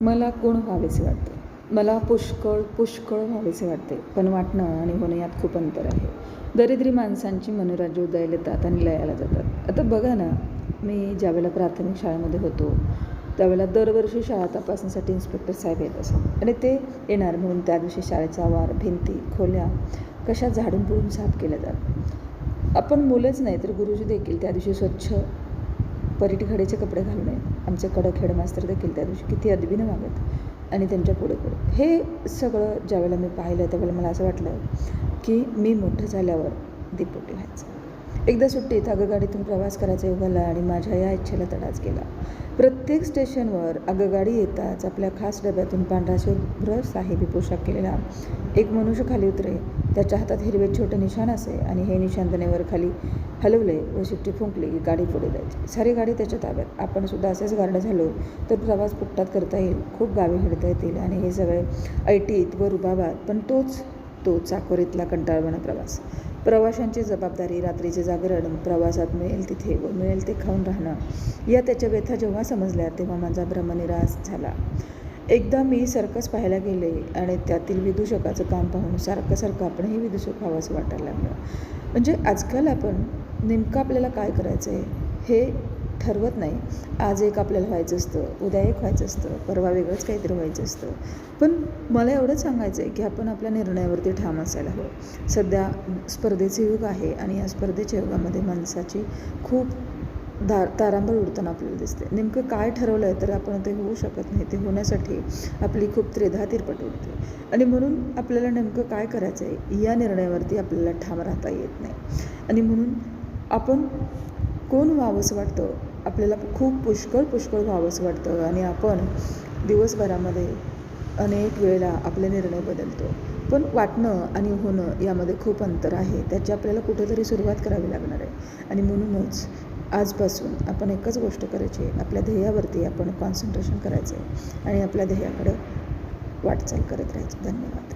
मला कोण व्हावेसे वाटते? मला पुष्कळ पुष्कळ व्हावेसे वाटते. पण वाटणं आणि होणं यात खूप अंतर आहे. दरिद्री माणसांची मनोराज्य उदयाला येतात आणि लयाला जातात. आता बघा ना मी ज्यावेळेला प्राथमिक शाळेमध्ये होतो त्यावेळेला दरवर्षी शाळा तपासणीसाठी इन्स्पेक्टर साहेब येत असत. आणि ते येणार म्हणून त्या दिवशी शाळेचा वार भिंती खोल्या कशा झाडून पुडून साफ केल्या जात आपण मुलंच नाही तर गुरुजी देखील त्या दिवशी स्वच्छ परीटघाडीचे कपडे घालून आमचे कडक हेडमास्तर देखील त्या दिवशी किती अदबीनं वागत आणि त्यांच्या पुढे पुढे. हे सगळं ज्यावेळेला मी पाहिलं त्यावेळेला मला असं वाटलं की मी मोठं झाल्यावर दीपोटी व्हायचं. एकदा सुट्टीत आगगाडीतून प्रवास करायचा योग आला आणि माझ्या या इच्छेला तडाच केला प्रत्येक स्टेशनवर आगगाडी येताच आपल्या खास डब्यातून पांढरा शुभ्र साहेबी पोशाख केलेला. एक मनुष्य खाली उतरे. त्याच्या हातात हिरवे छोटे निशाण असे आणि हे निशाण त्याने वर खाली हलवले व शिट्टी फुंकली की गाडी पुढे जायची. सारी गाडी त्याच्या ताब्यात. आपण सुद्धा असेच गार्ड झालो तर प्रवास पुट्टात करता येईल. खूप गावे हिडता येतील आणि हे सगळे ऐटीत व रुबाबात. पण तोच तो चाकोरीतला कंटाळवाणा प्रवास. प्रवाशांची जबाबदारी रात्रीचे जागरण प्रवासात मिळेल तिथे व मिळेल ते खाऊन राहणं या त्याच्या व्यथा जेव्हा समजल्या तेव्हा माझा भ्रमनिरास झाला. एकदा मी सर्कस पाहायला गेले आणि त्यातील विदूषकाचं काम पाहून सारखं सारखं आपणही विदूषक व्हावं असं वाटायला लागलं. म्हणजे आजकाल आपण नेमकं आपल्याला काय करायचं आहे हे ठरवत नाही. आज एक आपल्याला व्हायचं असतं उद्या एक व्हायचं असतं परवा वेगळंच काहीतरी व्हायचं असतं. पण मला एवढंच सांगायचं आहे की आपण आपल्या निर्णयावरती ठाम असायला हवं. सध्या स्पर्धेचे युग आहे आणि या स्पर्धेच्या युगामध्ये माणसाची खूप दा तारांबळ उडताना आपल्याला दिसते. नेमकं काय ठरवलं आहे तर आपण ते होऊ शकत नाही. ते होण्यासाठी आपली खूप त्रेधा तिरपट उडते. आणि म्हणून आपल्याला नेमकं काय करायचं आहे या निर्णयावरती आपल्याला ठाम राहता येत नाही. आणि म्हणून आपण कोण व्हावंसं वाटतं? आपल्याला खूप पुष्कळ पुष्कळ व्हावंसं वाटतं आणि आपण दिवसभरामध्ये अनेक वेळेला आपले निर्णय बदलतो. पण वाटणं आणि होणं यामध्ये खूप अंतर आहे. त्याची आपल्याला कुठेतरी सुरुवात करावी लागणार आहे. आणि म्हणूनच आजपासून आपण एकच गोष्ट करायची आहे. आपल्या ध्येयावरती आपण कॉन्सन्ट्रेशन करायचं आहे. आणि आपल्या ध्येयाकडं वाटचाल करत राहायचं. धन्यवाद.